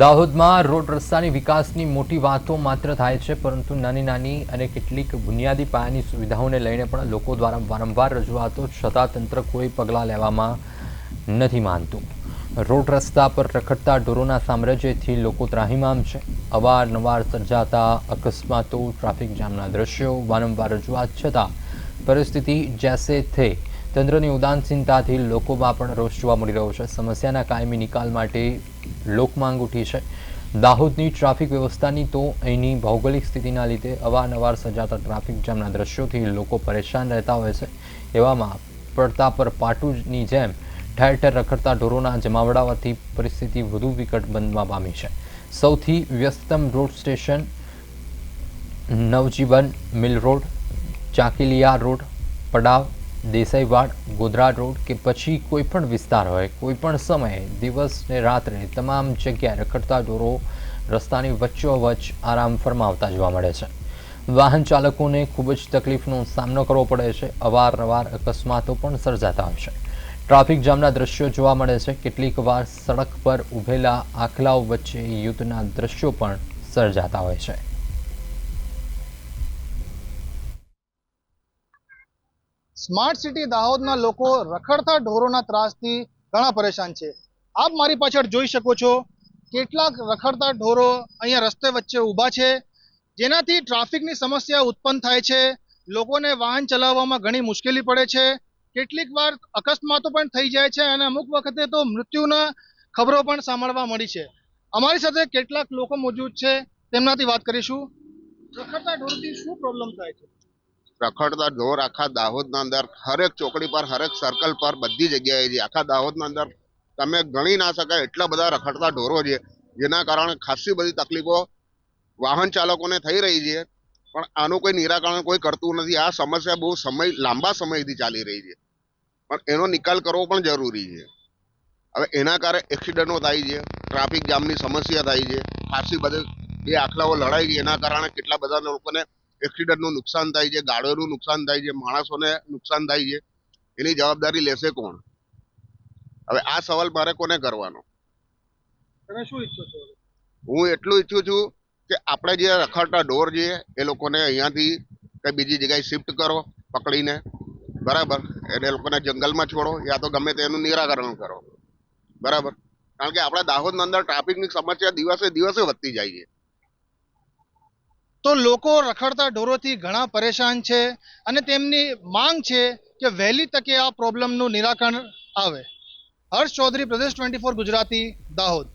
દાહોદમાં રોડ રસ્તાની વિકાસની મોટી વાતો માત્ર થાય છે, પરંતુ નાની નાની અને કેટલીક બુનિયાદી પાયાની સુવિધાઓને લઈને પણ લોકો દ્વારા વારંવાર રજૂઆતો છતાં તંત્ર કોઈ પગલાં લેવામાં નથી માનતું. રોડ રસ્તા પર રખડતા ઢોરોના સામ્રાજ્યથી લોકો ત્રાહિમામ છે. અવારનવાર સર્જાતા અકસ્માતો, ટ્રાફિક જામના દ્રશ્યો, વારંવાર રજૂઆત છતાં પરિસ્થિતિ જેસે થે તંત્રની ઉદાસીનતાથી લોકોમાં પણ રોષ જોવા મળી રહ્યો છે. સમસ્યાના કાયમી નિકાલ માટે લોકમાંગ ઉઠી છે. દાહોદની ટ્રાફિક વ્યવસ્થાની તો અહીંની ભૌગોલિક સ્થિતિના લીધે અવારનવાર સર્જાતા ટ્રાફિક જામના દ્રશ્યોથી લોકો પરેશાન રહેતા હોય છે. એવામાં પડતા પર પાટુની જેમ ઠેર ઠેર રખડતા ઢોરોના જમાવડાવાથી પરિસ્થિતિ વધુ વિકટ બનવા પામી છે. સૌથી વ્યસ્તમ road station Navjivan mill road, Chakliya road, Padav Desaiwad Godhra road કે પછી કોઈ પણ વિસ્તાર હોય કોઈ પણ સમયે, દિવસ ને રાત્રે તમામ જગ્યાએ રખડતા ઢોરો રસ્તાની વચ્ચોવચ્ચ આરામ ફરમાવતા જોવા મળે છે. વાહન ચાલકોને ખૂબ જ તકલીફનો સામનો કરવો પડે છે. અવારનવાર અકસ્માતો પણ સર્જાતા હોય છે. ટ્રાફિક જામના દ્રશ્યો જોવા મળે છે. કેટલીક વાર સડક પર ઊભેલા આખલાઓ વચ્ચે યુદ્ધના દ્રશ્યો પણ સર્જાતા હોય છે. સ્માર્ટ સિટી દાહોદના લોકો રખડતા ઢોરોના ત્રાસથી ઘણા પરેશાન છે. આપ મારી પાછળ જોઈ શકો છો, કેટલાક રખડતા ઢોરો અહીંયા રસ્તે વચ્ચે ઊભા છે, જેનાથી ટ્રાફિકની સમસ્યા ઉત્પન્ન થાય છે, લોકોને વાહન ચલાવવામાં ઘણી મુશ્કેલી પડે છે, કેટલીક વાર અકસ્માતો પણ થઈ જાય છે અને અમુક વખતે તો મૃત્યુના ખબરો પણ સાંભળવા મળી છે. અમારી સાથે કેટલાક લોકો મોજૂદ છે, તેમનાથી વાત કરીશું. રખડતા ઢોરથી શું પ્રોબ્લેમ થાય છે? રખડતા ઢોર, આખા દાહોદના અંદર હરેક ચોકડી પર, હરેક સર્કલ પર બધી જગ્યાએ છે આખા દાહોદના અંદર તમે ગણી ના શકાય એટલા બધા રખડતા ઢોરો છે, જેના કારણે ખાસી બધી તકલીફો વાહન ચાલકોને થઈ રહી છે. પણ આનું કોઈ નિરાકરણ કોઈ કરતું નથી. આ સમસ્યા બહુ સમય, લાંબા સમયથી ચાલી રહી છે. પણ એનો નિકાલ કરવો પણ જરૂરી છે. હવે એના કારણે એક્સિડન્ટો થાય છે, ટ્રાફિક જામની સમસ્યા થાય છે ખાસી બધી બે આખલાઓ લડાઈ છે, એના કારણે કેટલા બધા લોકોને એક્સિડન્ટનું નુકસાન થાય છે ગાડીઓનું નુકસાન થાય છે માણસોને નુકસાન થાય છે એની જવાબદારી લેશે કોણ? હવે આ સવાલ મારે કોને કરવાનો? તમે શું ઈચ્છો છો? હું એટલું ઈચ્છું છું કે આપણે જે રખડતા ઢોર છે એ લોકોને અહીંયાથી કઈ બીજી જગ્યાએ શિફ્ટ કરો પકડીને. બરાબર? એને લોકોને જંગલમાં છોડો યા તો ગમે તેનું નિરાકરણ કરો. બરાબર? કારણ કે આપણા દાહોદની અંદર ટ્રાફિકની સમસ્યા દિવસે દિવસે વધતી જાય છે. તો લોકો રખડતા ઢોરોથી ઘણા પરેશાન છે અને તેમની માંગ છે કે વહેલી તકે આ પ્રોબ્લેમનું નિરાકરણ આવે. હર્ષ ચૌધરી, પ્રદેશ ટ્વેન્ટી ફોર ગુજરાતી, દાહોદ.